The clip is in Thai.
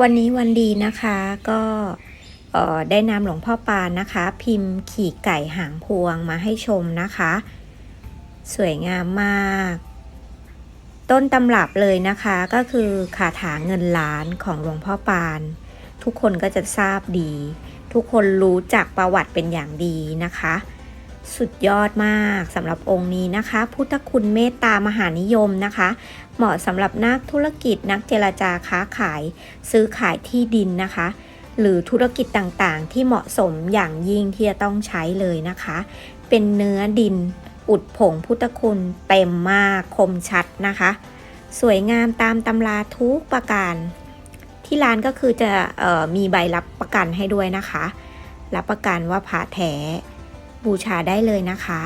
วันนี้วันดีนะคะก็ได้นำหลวงพ่อปานนะคะ พิมพ์ขี่ไก่หางพวงมาให้ชมนะคะ สวยงามมาก ต้นตำรับเลยนะคะก็คือคาถาเงินล้านของหลวงพ่อปาน ทุกคนก็จะทราบดี ทุกคนรู้จักประวัติเป็นอย่างดีนะคะ สุดยอดมากสำหรับองค์นี้นะคะ พุทธคุณเมตตามหานิยมนะคะ เหมาะสำหรับนักธุรกิจนักเจรจาค้าขาย ซื้อขายที่ดินนะคะ หรือธุรกิจต่างๆ ที่เหมาะสมอย่างยิ่งที่จะต้องใช้เลยนะคะ เป็นเนื้อดิน อุดผงพุทธคุณเต็มมากคมชัดนะคะ สวยงามตามตำราทุกประการ ที่ร้านก็คือจะออมีใบรับประกันให้ด้วยนะคะ รับประกันว่าผ่าแท้ บูชาได้เลยนะคะ